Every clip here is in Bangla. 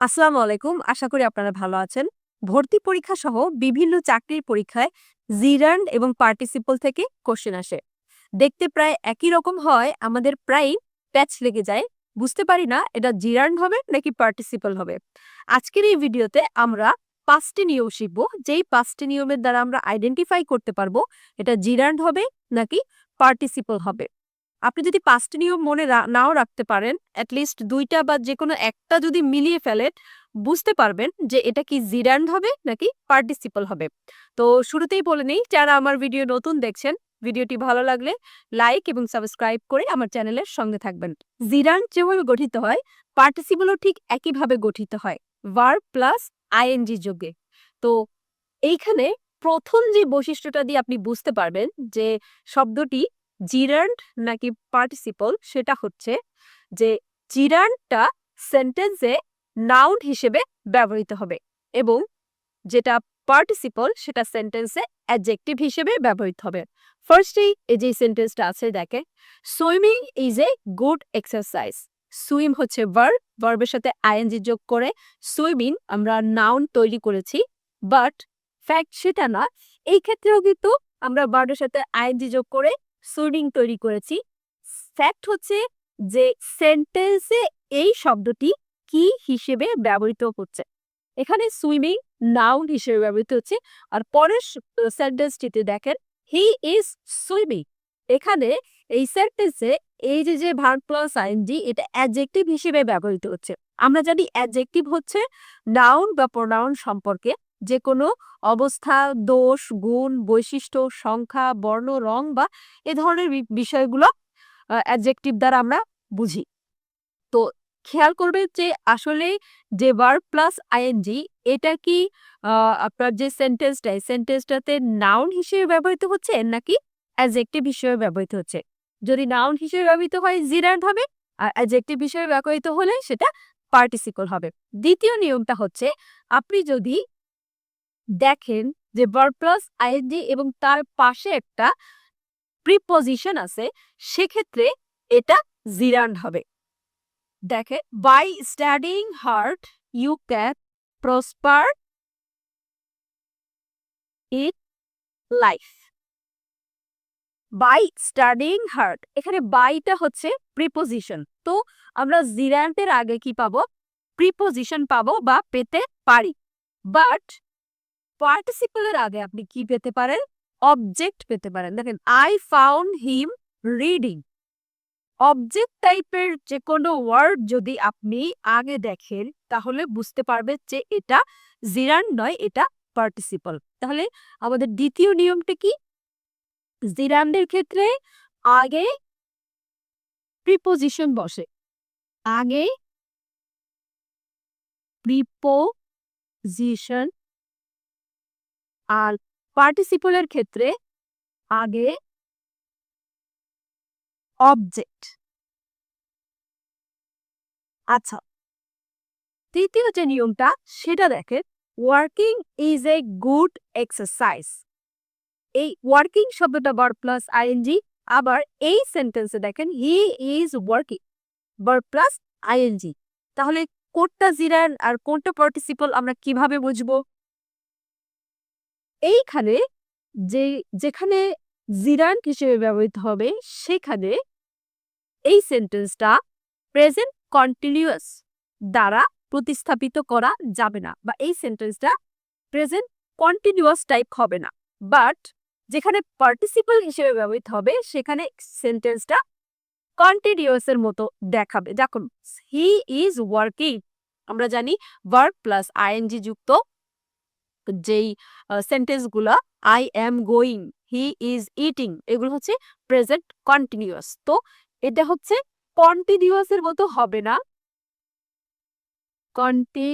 আসসালামু আলাইকুম। আশা করি আপনারা ভালো আছেন। ভর্তি পরীক্ষা সহ বিভিন্ন চাকরির পরীক্ষায় জিরান্ড এবং পার্টিসিপল থেকে কোশ্চেন আসে। দেখতে প্রায় একই রকম হয়, আমাদের প্রায় প্যাচ লেগে যায়। বুঝতে পারি না এটা জিরান্ড হবে নাকি পার্টিসিপল হবে। আজকের এই ভিডিওতে আমরা পাঁচটি নিয়ম শিখব, যেই পাঁচটি নিয়মের দ্বারা আমরা আইডেন্টিফাই করতে পারব এটা জিরান্ড হবে নাকি পার্টিসিপল হবে। আপনি যদি পাঁচটি নিয়ম মনে নাও রাখতে পারেন অ্যাটলিস্ট দুইটা বা যে কোনো একটা যদি মিলিয়ে ফেলেন, বুঝতে পারবেন যে এটা কি জিরান্ড হবে নাকি পার্টিসিপল হবে। তো শুরুতেই বলে নেই, যারা আমার ভিডিও নতুন দেখছেন, ভিডিওটি ভালো লাগলে লাইক এবং সাবস্ক্রাইব করে আমার চ্যানেলের সঙ্গে থাকবেন। জিরান্ড যেভাবে গঠিত হয়, পার্টিসিপলও ঠিক একইভাবে গঠিত হয় ভার প্লাস আইএনজি যোগে। তো এইখানে প্রথম যে বৈশিষ্ট্যটা দিয়ে আপনি বুঝতে পারবেন যে শব্দটি জিরান্ড নাকি পার্টিসিপল সেটা হচ্ছে যে জিরান্ডটা সেন্টেন্সে নাউন হিসেবে ব্যবহৃত হবে এবং যেটা পার্টিসিপল সেটা সেন্টেন্সে অ্যাডজেক্টিভ হিসেবে ব্যবহৃত হবে। ফার্স্টেই এই যে সেন্টেন্সটা আছে দেখে swimming is a good exercise swim হচ্ছে ভার্ব, ভার্বের সাথে আইএনজি যোগ করে সুইমিং আমরা নাউন তৈরি করেছি, বাট ফ্যাক্ট সেটা না, এই ক্ষেত্রেও কিন্তু আমরা বার্ডের সাথে আইএনজি যোগ করে সুইমিং তৈরি করেছি। ফ্যাক্ট হচ্ছে যে সেন্টেন্সে এই শব্দটি কি হিসেবে ব্যবহৃত হচ্ছে। এখানে সুইমিং নাউন হিসেবে ব্যবহৃত হচ্ছে আর পরের সেন্টেন্সটিতে দেখেন হি ইজ সুইমিং এখানে এই সেন্টেন্সে এই যে যে ভার্ব প্লাস আইএনজি এটা অ্যাডজেক্টিভ হিসেবে ব্যবহৃত হচ্ছে। আমরা জানি অ্যাডজেক্টিভ হচ্ছে নাউন বা প্রোনাউন সম্পর্কে। যে কোনো অবস্থা, দোষ, গুণ, বৈশিষ্ট্য, সংখ্যা, বর্ণ, রং বা এ ধরনের বিষয়গুলো অ্যাডজেক্টিভ দ্বারা আমরা বুঝি। তো খেয়াল করবে যে আসলে যে ভার্ব প্লাস আইএনজি এটা কি আপনার যে সেন্টেন্সটা এই সেন্টেন্সটাতে নাউন হিসেবে ব্যবহৃত হচ্ছে নাকি অ্যাডজেক্টিভ হিসেবে ব্যবহৃত হচ্ছে? যদি নাউন হিসেবে ব্যবহৃত হয় জিরান্ড হবে, আর অ্যাডজেক্টিভ হিসেবে ব্যবহৃত হলে সেটা পার্টিসিপল হবে। দ্বিতীয় নিয়মটা হচ্ছে, আপনি যদি দেখেন যে ভার্ব প্লাস আইএনজি এবং তার পাশে একটা প্রিপোজিশন আছে, সেক্ষেত্রে এটা জিরান্ড হবে। দেখে by studying hard you can prosper it life by studying hard এখানে বাইটা হচ্ছে প্রিপোজিশন তো আমরা জিরান্টের আগে কি পাবো? প্রিপোজিশন পাবো বা পেতে পারি। বাট পার্টিসিপলের আগে আপনি কি পেতে পারেন? অবজেক্ট পেতে পারেন। দেখেন I found him reading object টাইপের যে কোনো ওয়ার্ড যদি আপনি আগে দেখেন, তাহলে বুঝতে পারবে যে এটা জিরান নয়, এটা পার্টিসিপল তাহলে আমাদের দ্বিতীয় নিয়মটা কি? জিরান্ডের ক্ষেত্রে আগে প্রিপোজিশন বসে। আগে প্রিপোজিশন আর পার্টিসিপলের ক্ষেত্রে আগে অবজেক্ট আচ্ছা তৃতীয় যে নিয়মটা, সেটা দেখেন working is a good exercise এই ওয়ার্কিং শব্দটা বার প্লাস আইএনজি আবার এই সেন্টেন্সে দেখেন হি ইজ ওয়ার্কিং বার প্লাস আইএনজি তাহলে কোনটা জিরান আর কোনটা পার্টিসিপল আমরা কীভাবে বুঝব? এইখানে যে, যেখানে জিরান হিসেবে ব্যবহৃত হবে, সেখানে এই সেন্টেন্সটা প্রেজেন্ট কন্টিনিউয়াস দ্বারা প্রতিস্থাপিত করা যাবে না বা এই সেন্টেন্সটা প্রেজেন্ট কন্টিনিউয়াস টাইপ হবে না। বাট যেখানে পার্টিসিপল হিসেবে ব্যবহৃত হবে, সেখানে সেন্টেন্সটা কন্টিনিউয়াস এর মতো দেখাবে। দেখুন, হি ইজ ওয়ার্কিং। আমরা জানি ওয়ার্ক প্লাস আইএনজি যুক্ত যেই সেন্টেন্সগুলো I am going he is eating এগুলো হচ্ছে প্রেজেন্ট কন্টিনিউয়াস তো এটা হচ্ছে কন্টিনিউয়াস এর মতো হবে না। কন্টি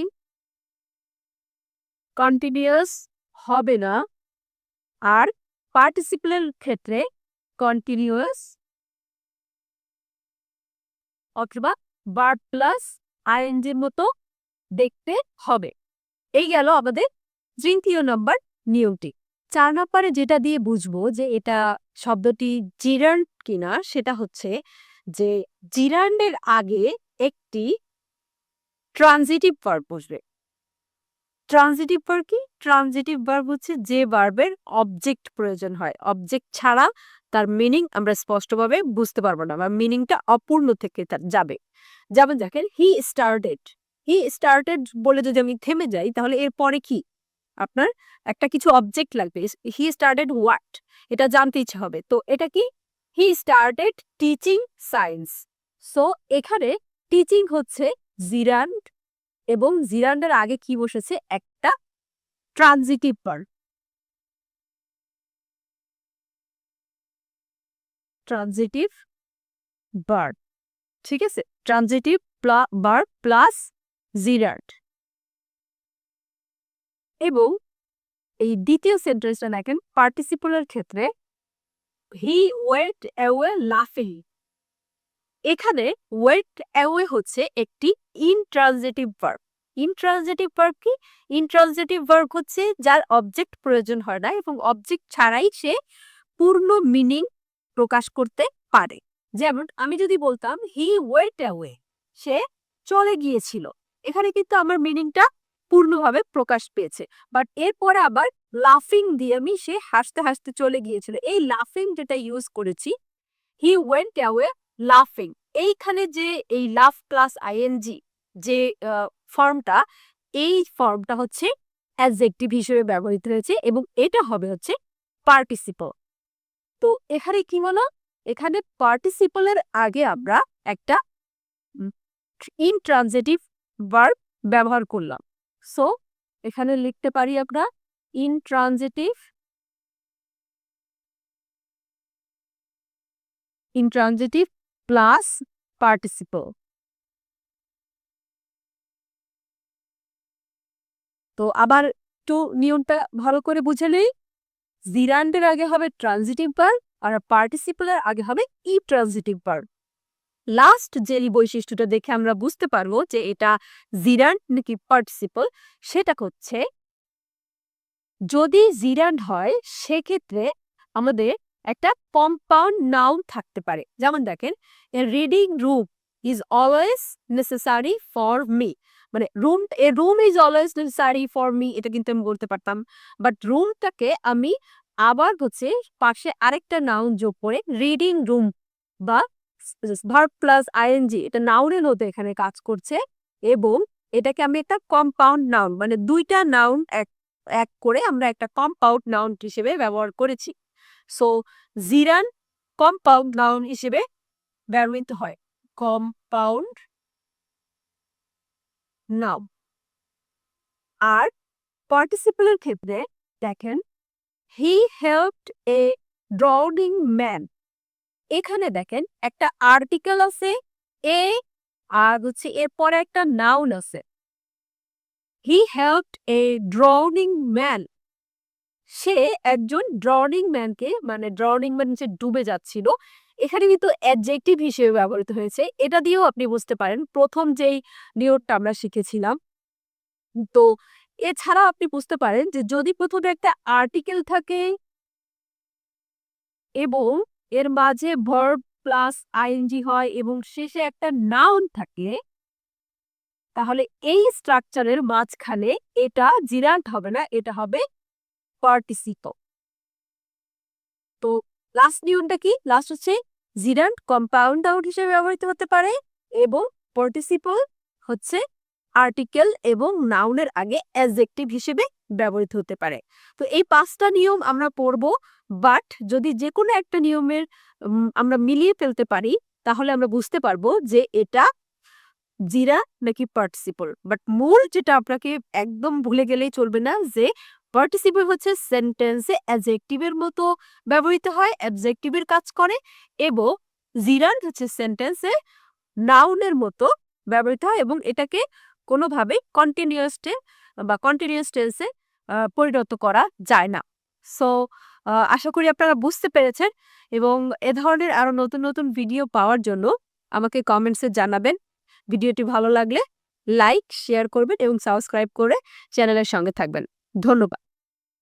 কন্টিনিউয়াস হবে না। আর পার্টিসিপেলের ক্ষেত্রে কন্টিনিউয়াস অথবা বার প্লাস আইএনজির মতো দেখতে হবে। এই গেল আমাদের তৃতীয় নম্বর নিয়মটি। চার নম্বরে যেটা দিয়ে বুঝব যে এটা শব্দটি জিরান্ড কিনা সেটা হচ্ছে যে জিরান্ডের আগে একটি ট্রানজিটিভ ভার্ব বসবে। ট্রানজিটিভ ভার্ব কি? ট্রানজিটিভ ভার্ব হচ্ছে যে ভার্বের অবজেক্ট প্রয়োজন হয়। অবজেক্ট ছাড়া তার মিনিং আমরা স্পষ্টভাবে বুঝতে পারব না বা মিনিংটা অপূর্ণ থেকে তার যাবে। যেমন দেখেন হি স্টার্টেড হি স্টার্টেড বলে যদি আমি থেমে যাই তাহলে এরপরে কি? আপনার একটা কিছু অবজেক্ট লাগবে। হি স্টার্টেড হোয়াট এটা জানতে ইচ্ছে হবে। তো এটা কি? He started teaching science so এখানে টিচিং হচ্ছে জিরান্ড এবং জিরান্ডের আগে কি বসেছে? একটা ট্রানজিটিভ ভার্ব ট্রানজিটিভ ভার্ব ঠিক আছে? ট্রানজিটিভ ভার্ব প্লাস জিরান্ড এবং এই দ্বিতীয় সেন্টেন্সটা দেখেন পার্টিসিপলের ক্ষেত্রে হি ওয়েট অ্যাওয়ে লাফিং এখানে ওয়েট অ্যাওয়ে হচ্ছে একটি ইনট্রানজিটিভ ভার্ব ইনট্রানজিটিভ ভার্ব কি? ইনট্রানজিটিভ ভার্ব হচ্ছে যার অবজেক্ট প্রয়োজন হয় না এবং অবজেক্ট ছাড়াই সে পূর্ণ মিনিং প্রকাশ করতে পারে। যেমন, আমি যদি বলতাম হি ওয়েট অ্যাওয়ে সে চলে গিয়েছিল। এখানে কিন্তু আমার মিনিংটা পূর্ণভাবে প্রকাশ পেয়েছে। বাট এরপরে আবার লাফিং দিয়ে আমি সে হাসতে হাসতে চলে গিয়েছিল। এই লাফিং যেটা ইউজ করেছি হি ওয়েন্ট অ্যাওয়ে লাফিং এইখানে যে এই লাফ প্লাস আইএনজি যে ফর্মটা এই ফর্মটা হচ্ছে অ্যাডজেক্টিভ হিসেবে ব্যবহৃত হয়েছে এবং এটা হবে হচ্ছে পার্টিসিপল তো এখানে কি হলো এখানে পার্টিসিপলের আগে আমরা একটা ইনট্রানজিটিভ ভার্ব ব্যবহার করলাম। সো এখানে লিখতে পারি আমরা ইনট্রানজিটিভ ইনট্রানজিটিভ প্লাস পার্টিসিপল তো আবার একটু নিয়মটা ভালো করে বুঝে নেই। জিরান্ডের আগে হবে ট্রানজিটিভ ভার্ব আর পার্টিসিপলের আগে হবে ই ট্রানজিটিভ ভার্ব লাস্ট যে বৈশিষ্ট্যটা দেখে আমরা বুঝতে পারব যে এটা জিরান্ড নাকি পার্টিসিপল সেটা হচ্ছে যদি জিরান্ড হয়, সেক্ষেত্রে আমাদের একটা কম্পাউন্ড নাউন থাকতে পারে। যেমন দেখেন a reading room is always necessary for me মানে room a room is always necessary for me এটা কিন্তু আমি বলতে পারতাম। বাট রুমটাকে আমি আবার হচ্ছে পাশে আরেকটা নাউন যোগ করে রিডিং রুম বা ভার্ব প্লাস আইএনজি এটা নাউনের মতো এখানে কাজ করছে এবং এটাকে আমি একটা কম্পাউন্ড নাউন মানে দুইটা নাউন এক এক করে আমরা একটা কম্পাউন্ড নাউন হিসেবে ব্যবহার করেছি। সো জিরান কম্পাউন্ড নাউন হিসেবে ব্যবহৃত হয়। কম্পাউন্ড নাউন আর পার্টিসিপেলের ক্ষেত্রে দেখেন he helped a drowning man এখানে দেখেন একটা আর্টিকেল আছে এ আর হচ্ছে এরপরে একটা নাউন আছে। He helped a drowning man সে একজন ড্রনিং ম্যানকে মানে ড্রনিং ম্যান যে ডুবে যাচ্ছিল, এখানে কিন্তু অ্যাডজেক্টিভ হিসেবে ব্যবহৃত হয়েছে। এটা দিয়েও আপনি বুঝতে পারেন, প্রথম যেই নিয়মটা আমরা শিখেছিলাম। তো এছাড়া আপনি বুঝতে পারেন যে যদি প্রথমে একটা আর্টিকেল থাকে, এবং এর মাঝে ভার্ব প্লাস আইএনজি হয় এবং শেষে একটা নাউন থাকে। তাহলে এই স্ট্রাকচারের মাঝখানে এটা জিরান্ট হবে না, এটা হবে পার্টিসিপল তো লাস্ট নিয়মটা কি? লাস্ট হচ্ছে জিরান্ট কম্পাউন্ড আউট হিসেবে ব্যবহৃত হতে পারে এবং পার্টিসিপল হচ্ছে আর্টিকেল এবং নাউনের আগে অ্যাজেক্টিভ হিসেবে ব্যবহৃত হতে পারে। তো এই পাঁচটা নিয়ম আমরা পড়ব বাট যদি যে কোনো একটা নিয়মের আমরা মিলিয়ে ফেলতে পারি, তাহলে আমরা বুঝতে পারব যে এটা জিরা নাকি পার্টিসিপল বাট মূল যেটা আপনাকে একদম ভুলে গেলেই চলবে না যে পার্টিসিপল হচ্ছে সেন্টেন্সে অ্যাজেক্টিভের মতো ব্যবহৃত হয় অ্যাবজেক্টিভের কাজ করে, এবং জিরান হচ্ছে সেন্টেন্সে নাউনের মতো ব্যবহৃত হয়, এবং এটাকে কোনোভাবে কন্টিনিউয়াস বা কন্টিনিউয়াস টেন্সে পরিণত করা যায় না। সো আশা করি আপনারা বুঝতে পেরেছেন এবং এ ধরনের আরও নতুন নতুন ভিডিও পাওয়ার জন্য আমাকে কমেন্টসে জানাবেন। ভিডিওটি ভালো লাগলে লাইক শেয়ার করবেন এবং সাবস্ক্রাইব করে চ্যানেলের সঙ্গে থাকবেন। ধন্যবাদ।